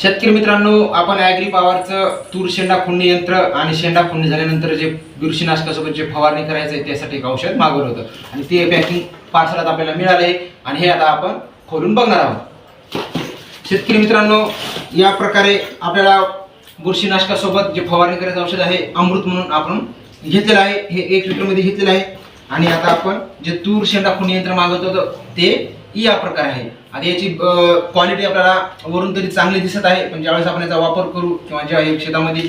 शेतकरी मित्रांनो आपण ॲग्री पॉवरचं तूर शेंडा खुंडी यंत्र आणि शेंडा खुंडी झाल्यानंतर जे बुरशीनाशकासोबत जे फवारणी करायचं आहे त्यासाठी एक औषध मागवलं होतं. आणि ते पॅकिंग पार्सलात आपल्याला मिळालं आहे आणि हे आता आपण खोलून बघणार आहोत. शेतकरी मित्रांनो या प्रकारे आपल्याला बुरशीनाशकासोबत जे फवारणी करायचं औषध आहे अमृत म्हणून आपण घेतलेलं आहे. हे एक लिटरमध्ये घेतलेलं आहे. आणि आता आपण जे तूर शेंडा खुंडी यंत्र मागवत होतं ते या प्रकारे आहे. आणि याची क्वालिटी आपल्याला वरून तरी चांगली दिसत आहे पण ज्यावेळेस आपण याचा वापर करू किंवा जेव्हा शेतामध्ये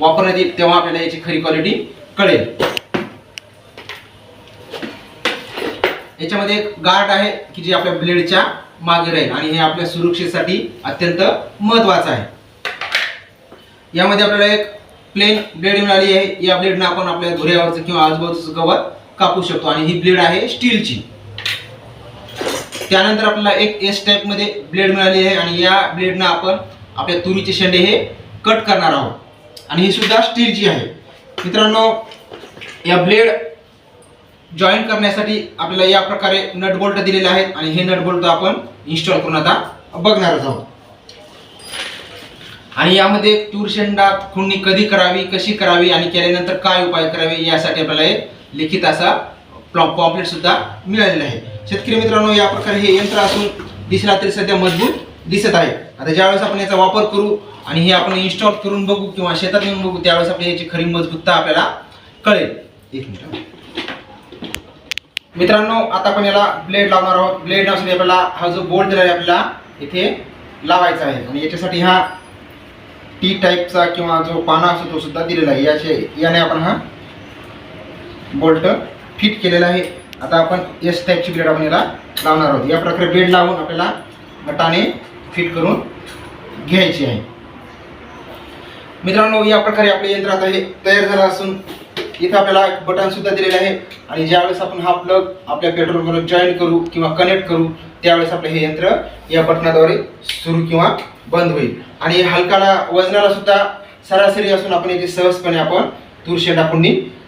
वापरण्यात येईल तेव्हा आपल्याला याची खरी क्वालिटी कळेल. याच्यामध्ये एक गार्ड आहे की जी आपल्या ब्लेडच्या मागे राहील आणि हे आपल्या सुरक्षेसाठी अत्यंत महत्वाचं आहे. यामध्ये आपल्याला एक प्लेन ब्लेड मिळाली आहे. या ब्लेडनं आपण आपल्या धुऱ्यावरचं किंवा आजूबाजूचं गवत कापू शकतो आणि ही ब्लेड आहे स्टीलची त्यानंतर आपल्याला एक एस टाईपमध्ये ब्लेड मिळाली आहे आणि या ब्लेडनं आपण आपल्या तुरीचे शेंडे हे कट करणार आहोत. आणि ही सुद्धा स्टीलची आहे. मित्रांनो या ब्लेड जॉईन करण्यासाठी आपल्याला या प्रकारे नट बोल्ट दिलेले आहेत आणि हे नट बोल्ट आपण इन्स्टॉल करून आता बघणारच आहोत. आणि यामध्ये तूर शेंडा खुंडणी कधी करावी कशी करावी आणि केल्यानंतर काय उपाय करावे यासाठी आपल्याला एक लिखित असा पॉपलेट सुद्धा मिळालेलं आहे. शेतकरी मित्रांनो या प्रकारे हे यंत्र असून दिसला तरी सध्या मजबूत दिसत आहे. आता ज्यावेळेस आपण याचा वापर करू आणि हे आपण इन्स्टॉल करून बघू किंवा शेतात येऊन बघू त्यावेळेस आपण याची खरी मजबूतता आपल्याला कळेल. एक मिनिट. मित्रांनो आता आपण याला ब्लेड लावणार आहोत. ब्लेड लावण्यासाठी आपल्याला हा जो बोल्ट दिला आहे आपल्याला इथे लावायचा आहे. आणि याच्यासाठी हा टी टाईपचा किंवा जो पाना असतो तो सुद्धा दिलेला आहे. याचे याने आपण हा बोल्ट फिट केलेला आहे. आता आपण एस टाईपची ब्लेड आपण याला लावणार आहोत. या प्रकारे ब्लेड लावून आपल्याला गटाने फिट करून घ्यायची आहे. मित्रांनो या प्रकारे आपले यंत्र आता हे तयार झालं असून इथं आपल्याला एक बटन सुद्धा दिलेलं आहे. आणि ज्यावेळेस आपण हा प्लग आपल्या पेट्रोल जॉईन करू किंवा कनेक्ट करू त्यावेळेस आपलं हे यंत्र या बटनाद्वारे सुरू किंवा बंद होईल. आणि हलकाला वजनाला सुद्धा सरासरी असून आपण याची सहजपणे आपण तूर शेंडा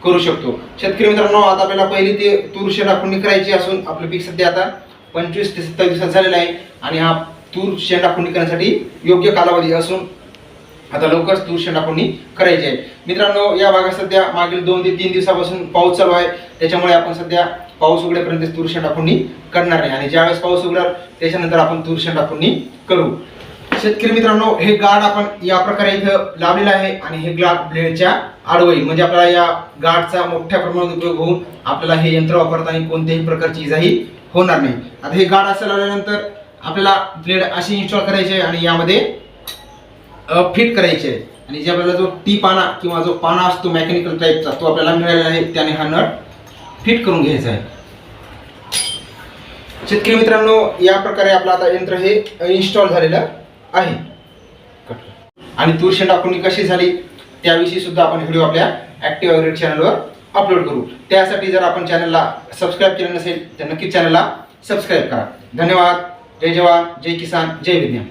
करू शकतो. शेतकरी मित्रांनो आता आपल्याला पहिली ते तुरशी शेंडा करायची असून आपलं पीक सध्या आता पंचवीस ते सत्तावीस दिवसात झालेला आहे आणि हा तूर शेंडा करण्यासाठी योग्य कालावधी असून आता लवकरच तूर शेंडा करायची आहे. मित्रांनो या भागात सध्या मागील दोन ते तीन दिवसापासून पाऊस चालू आहे. त्याच्यामुळे आपण सध्या पाऊस उघड्यापर्यंत तूर शेंडा करणार नाही. आणि ज्यावेळेस पाऊस उघडाल त्याच्यानंतर आपण तूर शेंडा करू. शेतकरी मित्रांनो हे गाड आपण या प्रकारे इथं लावलेलं आहे आणि हे गाड ब्लेडच्या आडवई म्हणजे आपल्याला या गाडचा मोठ्या प्रमाणात उपयोग होऊन आपल्याला हे यंत्र वापरताना कोणत्याही प्रकारची इजाही होणार नाही. आता हे गाड असं लावल्यानंतर आपल्याला ब्लेड अशी इन्स्टॉल करायची आहे आणि यामध्ये फिट करायचे आहे. आणि जे आपल्याला जो टी पाना किंवा जो पाना असतो मेकॅनिकल टाईपचा तो आपल्याला मिळालेला आहे त्याने हा नट फिट करून घ्यायचा आहे. शेतकरी मित्रांनो या प्रकारे आपलं आता यंत्र हे इन्स्टॉल झालेलं आहे. आणि तुळशी शेंडा कशी झाली त्याविषयी सुद्धा आपण व्हिडिओ आपल्या ॲक्टिव्ह अग्रेड चॅनलवर अपलोड करू. त्यासाठी जर आपण चॅनलला सबस्क्राईब केलं नसेल तर नक्कीच चॅनलला सबस्क्राईब करा. धन्यवाद. जय जवान. जय किसान. जय विज्ञान